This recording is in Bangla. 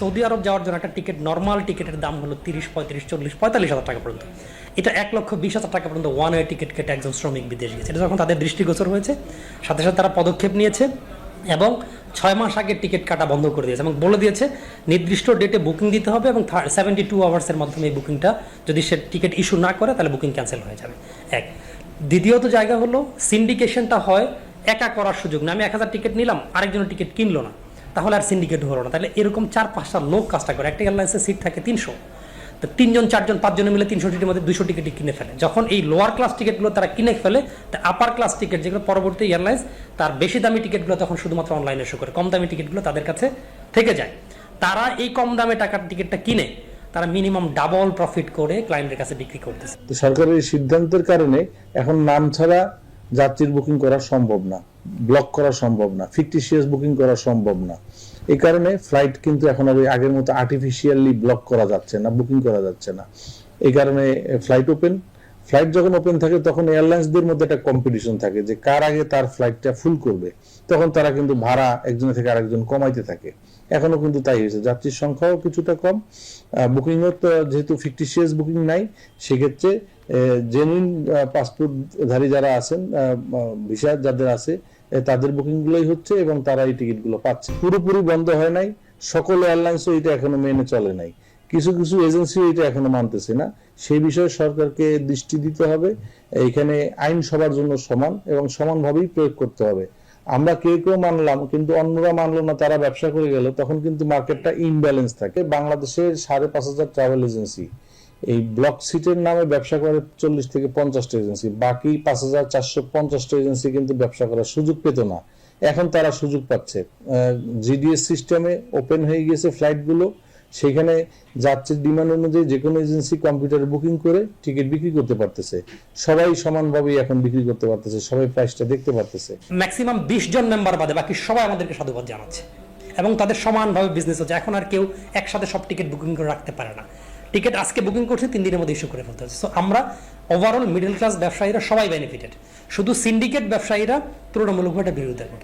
সৌদি আরব যাওয়ার জন্য একটা টিকিট নর্মাল টিকিটের দাম হলো তিরিশ, পঁয়ত্রিশ, চল্লিশ, পঁয়তাল্লিশ হাজার টাকা পর্যন্ত। এটা এক লক্ষ বিশ হাজার টাকা পর্যন্ত ওয়ান ওয়ে টিকিট কেটে একজন শ্রমিক বিদেশ গেছে। এটা যখন তাদের দৃষ্টিগোচর হয়েছে, সাথে সাথে তারা পদক্ষেপ নিয়েছে এবং ছয় মাস আগে টিকিট কাটা বন্ধ করে দিয়েছে এবং বলে দিয়েছে, নির্দিষ্ট ডেটে বুকিং দিতে হবে এবং সেভেন্টি টু আওয়ার্সের মাধ্যমে এই বুকিংটা যদি সে টিকিট ইস্যু না করে, তাহলে বুকিং ক্যান্সেল হয়ে যাবে। এক। দ্বিতীয়ত জায়গা হলো সিন্ডিকেশনটা হয় একা করার সুযোগ না। আমি এক হাজার টিকিট নিলাম, আরেকজনের টিকিট কিনলো না। তাহলে আর সিন্ডিকেট হলো না। তাহলে এরকম চার, পাঁচটা লোক কাজটা করে। একটা এয়ারলাইন্সের সিট থাকে তিনশো। তো তিনজন, চারজন, পাঁচজনে মিলে তিনশো টিকিটের মধ্যে দুশো টিকিট কিনে ফেলে। যখন এই লোয়ার ক্লাস টিকিটগুলো তারা কিনে ফেলে, তা আপার ক্লাস টিকিট যেগুলো পরবর্তী এয়ারলাইন্স তার বেশি দামি টিকিটগুলো তখন শুধুমাত্র অনলাইনে শো করে। কম দামি টিকিটগুলো তাদের কাছে থেকে যায়। তারা এই কম দামে টাকার টিকিটটা কিনে, তারা মিনিমাম ডাবল প্রফিট করে ক্লায়েন্টের কাছে বিক্রি করতেছে। তো সরকারের সিদ্ধান্তের কারণে এখন নাম ছাড়া যাত্রীর বুকিং করা সম্ভব না ব্লক করা সম্ভব না ফিকটিশিয়াস বুকিং করা সম্ভব না। এই কারণে ফ্লাইট কিন্তু এখন আর আগের মতো আর্টিফিশিয়ালি ব্লক করা যাচ্ছে না বুকিং করা যাচ্ছে না। এই কারণে ফ্লাইট ওপেন ফ্লাইট যখন ওপেন থাকে, তখন এয়ারলাইন্সদের মধ্যে একটা কম্পিটিশন থাকে যে কার আগে তার ফ্লাইটটা ফুল করবে। তখন তারা কিন্তু ভাড়া একজনের থেকে আরেকজন কমাইতে থাকে। এখনও কিন্তু তাই হয়েছে। যাত্রীর সংখ্যাও কিছুটা কম। বুকিংও তো যেহেতু ফিকটিশিয়াস বুকিং নাই, সেক্ষেত্রে জেনুইন পাসপোর্টধারী যারা আছেন ভিসা যাদের আছে তাদের বুকিং গুলোই হচ্ছে এবং তারা এই টিকিটগুলো পাচ্ছে। পুরোপুরি বন্ধ হয় নাই। সকল এয়ারলাইন্সও এটা এখনও মেনে চলে নাই। কিছু কিছু এজেন্সি এটা এখনও মানতেছে না। সেই বিষয়ে সরকারকে দৃষ্টি দিতে হবে। এখানে আইন সবার জন্য সমান এবং সমানভাবেই প্রয়োগ করতে হবে। আমরা কেউ কেউ মানলাম, কিন্তু অন্যরা মানলো না, তারা ব্যবসা করে গেল, তখন কিন্তু মার্কেটটা ইমব্যালেন্স থাকে। বাংলাদেশের সাড়ে পাঁচ হাজার ট্রাভেল এজেন্সি এই ব্লক সিটের নামে ব্যবসা করে চল্লিশ থেকে পঞ্চাশটা এজেন্সি বাকি পাঁচ হাজার চারশো পঞ্চাশটা এজেন্সি কিন্তু ব্যবসা করার সুযোগ পেত না। এখন তারা সুযোগ পাচ্ছে। জিডিএস সিস্টেমে ওপেন হয়ে গিয়েছে ফ্লাইটগুলো সেখানে যাত্রীর ডিমান্ড অনুযায়ী যে কোনো এজেন্সি কম্পিউটারে বুকিং করে টিকিট বিক্রি করতে পারতেছে। সবাই সমানভাবেই এখন বিক্রি করতে পারতেছে, সবাই প্রাইসটা দেখতে পারতেছে। ম্যাক্সিমাম বিশ জন মেম্বার বাদে বাকি সবাই আমাদেরকে সাধুবাদ জানাচ্ছে। এবং তাদের সমানভাবে বিজনেস হচ্ছে। এখন আর কেউ একসাথে সব টিকিট বুকিং করে রাখতে পারে না। টিকিট আজকে বুকিং করছে, তিন দিনের মধ্যে ইস্যু করে ফেলতে হচ্ছে। সো আমরা ওভারঅল মিডল ক্লাস ব্যবসায়ীরা সবাই বেনিফিটেড শুধু সিন্ডিকেট ব্যবসায়ীরা তুলনামূলকভাবে বিরোধিতা করছে